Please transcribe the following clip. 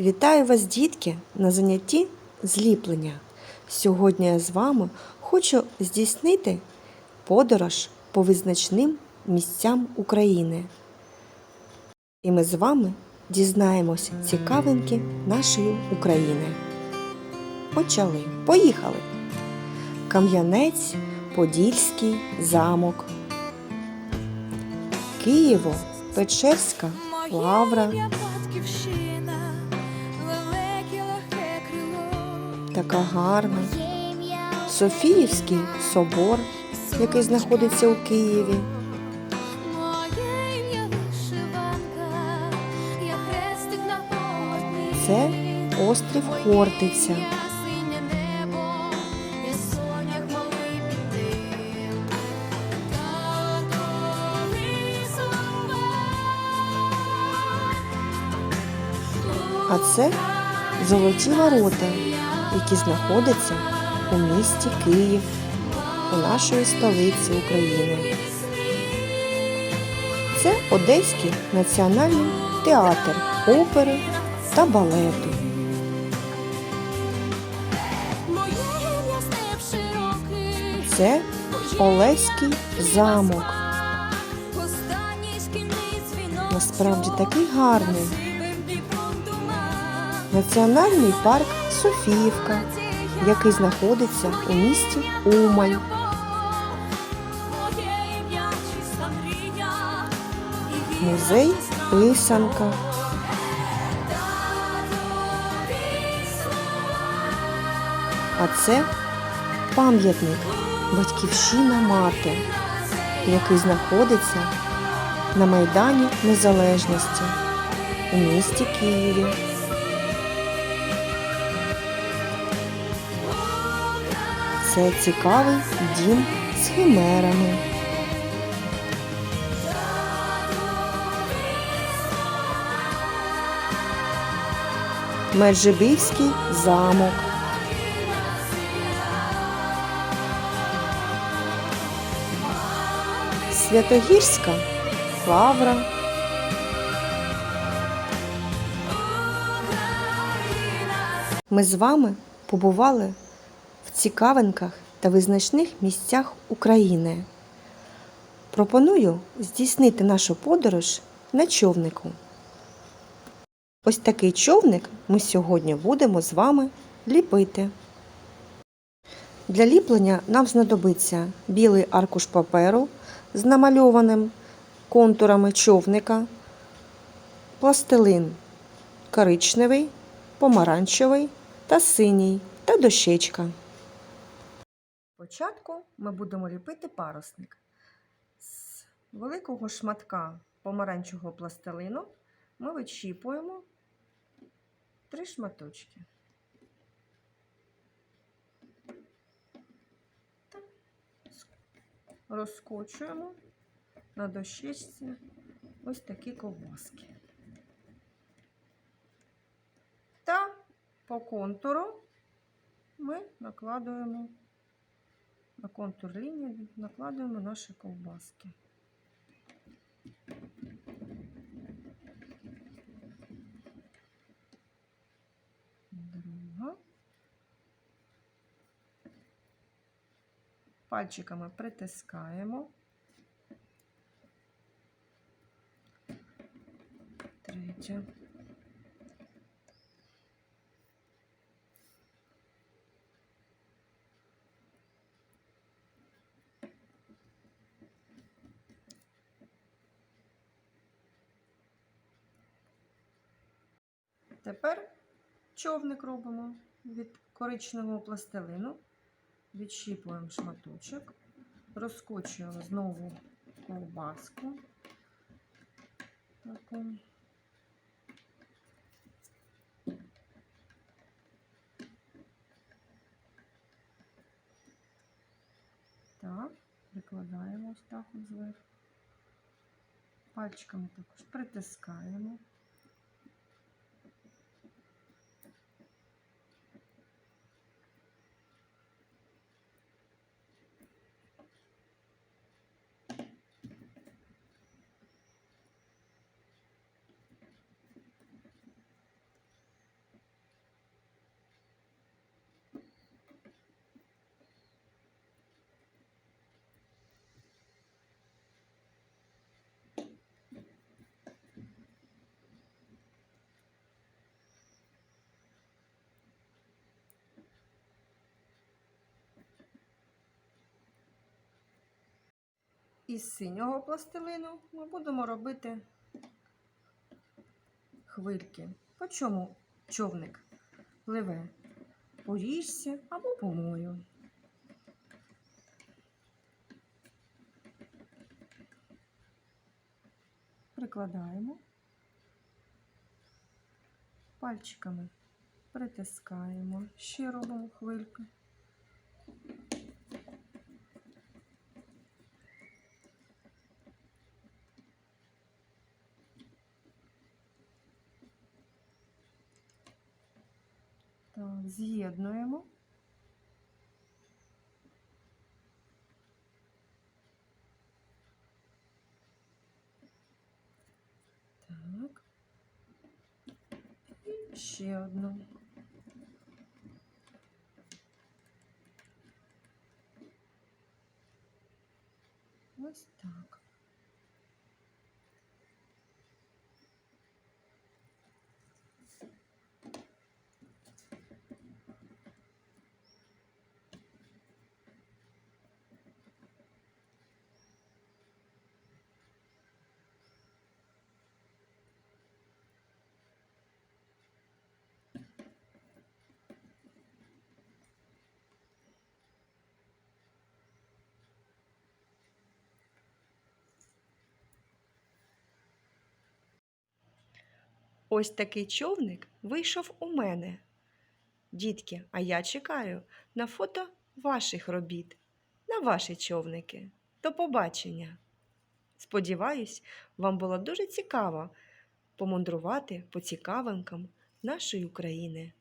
Вітаю вас, дітки, на занятті зліплення. Сьогодні я з вами хочу здійснити подорож по визначним місцям України. І ми з вами дізнаємося цікавинки нашої України. Почали. Поїхали! Кам'янець, Подільський замок, Києво, Печерська лавра. Така гарна. Софіївський собор, який знаходиться у Києві. Це острів Хортиця. А це золоті ворота, які знаходяться у місті Київ, у нашої столиці України. Це Одеський національний театр опери та балету. Це Олеський замок. Насправді такий гарний. Національний парк Софіївка, який знаходиться у місті Умань. Музей Писанка. А це пам'ятник Батьківщина мати, який знаходиться на Майдані Незалежності у місті Києві. Це цікавий дім з химерами. Меджибівський замок. Святогірська лавра. Ми з вами побували цікавинках та визначних місцях України. Пропоную здійснити нашу подорож на човнику. Ось такий човник ми сьогодні будемо з вами ліпити. Для ліплення нам знадобиться білий аркуш паперу з намальованим контурами човника, пластилин коричневий, помаранчевий та синій та дощечка. Спочатку ми будемо ліпити парусник. З великого шматка помаранчевого пластилину ми вичіпуємо три шматочки. Розкочуємо на дощечці ось такі ковбаски. Та по контуру ми накладуємо на контур лінії накладуємо наші ковбаски. Друга. Пальчиками притискаємо. Третя. Тепер човник робимо від коричневого пластилину. Відщіпуємо шматочок, розкочуємо знову ковбаску. Таку. Так, прикладаємо ось так от зверху. Пальчиками також притискаємо. Із синього пластилину ми будемо робити хвильки. По чому човник пливе? По річці або по морю. Прикладаємо пальчиками притискаємо, ще робимо хвильку. з'єднуємо. Так. І ще одну. Ось так. Ось такий човник вийшов у мене. Дітки, а я чекаю на фото ваших робіт, на ваші човники. До побачення! Сподіваюсь, вам було дуже цікаво помандрувати по цікавинкам нашої України.